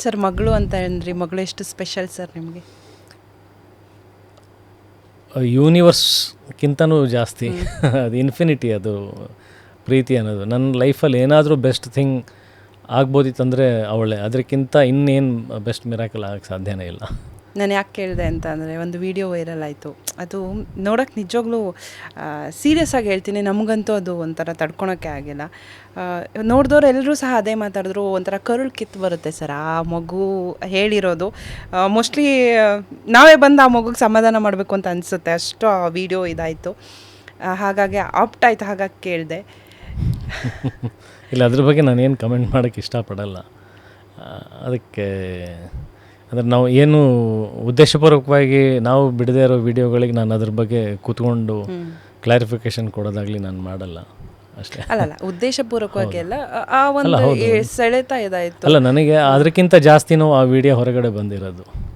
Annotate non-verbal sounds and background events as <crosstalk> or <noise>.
Sir, ಮಗಳು ಅಂತ ಅಂದ್ರಿ ಮಗಳು ಎಷ್ಟು ಸ್ಪೆಷಲ್ ಸರ್ ನಿಮಗೆ? ಯೂನಿವರ್ಸ್ಗಿಂತನೂ ಜಾಸ್ತಿ. <laughs> ಅದು ಇನ್ಫಿನಿಟಿ ಅದು ಪ್ರೀತಿ ಅನ್ನೋದು. ನನ್ನ ಲೈಫಲ್ಲಿ ಏನಾದರೂ ಬೆಸ್ಟ್ ಥಿಂಗ್ ಆಗ್ಬೋದಿತ್ತಂದರೆ ಅವಳೆ. ಅದಕ್ಕಿಂತ ಇನ್ನೇನು ಬೆಸ್ಟ್ ಮಿರಾಕಲ್ ಆಗಕ್ಕೆ ಸಾಧ್ಯನೇ ಇಲ್ಲ. ನಾನು ಯಾಕೆ ಕೇಳಿದೆ ಅಂತ ಅಂದರೆ ಒಂದು ವಿಡಿಯೋ ವೈರಲ್ ಆಯಿತು. ಅದು ನೋಡೋಕ್ಕೆ ನಿಜವಾಗ್ಲೂ ಸೀರಿಯಸ್ ಆಗಿ ಹೇಳ್ತೀನಿ. ನಮಗಂತೂ ಅದು ಒಂಥರ ತಡ್ಕೊಳೋಕ್ಕೆ ಆಗಿಲ್ಲ. ನೋಡಿದವ್ರು ಎಲ್ಲರೂ ಸಹ ಅದೇ ಮಾತಾಡಿದ್ರು, ಒಂಥರ ಕರುಳು ಕಿತ್ತು ಬರುತ್ತೆ ಸರ್. ಆ ಮಗು ಹೇಳಿರೋದು ಮೋಸ್ಟ್ಲಿ ನಾವೇ ಬಂದು ಆ ಮಗುಗೆ ಸಮಾಧಾನ ಮಾಡಬೇಕು ಅಂತ ಅನಿಸುತ್ತೆ. ಅಷ್ಟು ಆ ವಿಡಿಯೋ ಇದಾಯಿತು. ಹಾಗಾಗಿ ಆಪ್ಟ್ ಆಯ್ತು ಹಾಗಾಗಿ ಕೇಳಿದೆ. <laughs> ಇಲ್ಲ, ಅದ್ರ ಬಗ್ಗೆ ನಾನೇನು ಕಮೆಂಟ್ ಮಾಡೋಕ್ಕೆ ಇಷ್ಟಪಡಲ್ಲ. ಅದಕ್ಕೆ ಅಂದರೆ ನಾವು ಏನು ಉದ್ದೇಶಪೂರ್ವಕವಾಗಿ ನಾವು ಬಿಡದೇ ಇರೋ ವಿಡಿಯೋಗಳಿಗೆ ನಾನು ಅದ್ರ ಬಗ್ಗೆ ಕೂತ್ಕೊಂಡು ಕ್ಲಾರಿಫಿಕೇಶನ್ ಕೊಡೋದಾಗಲಿ ನಾನು ಮಾಡಲ್ಲ. ಅಷ್ಟೇ. ಅಲ್ಲ ಉದ್ದೇಶಪೂರ್ವಕವಾಗಿ ಅಲ್ಲ ಆ- ಒಂದು ಸೆಳೆತ ಇದಾಯಿತು. ಅಲ್ಲ ನನಗೆ ಅದಕ್ಕಿಂತ ಜಾಸ್ತಿನೂ ಆ ವಿಡಿಯೋ ಹೊರಗಡೆ ಬಂದಿರೋದು.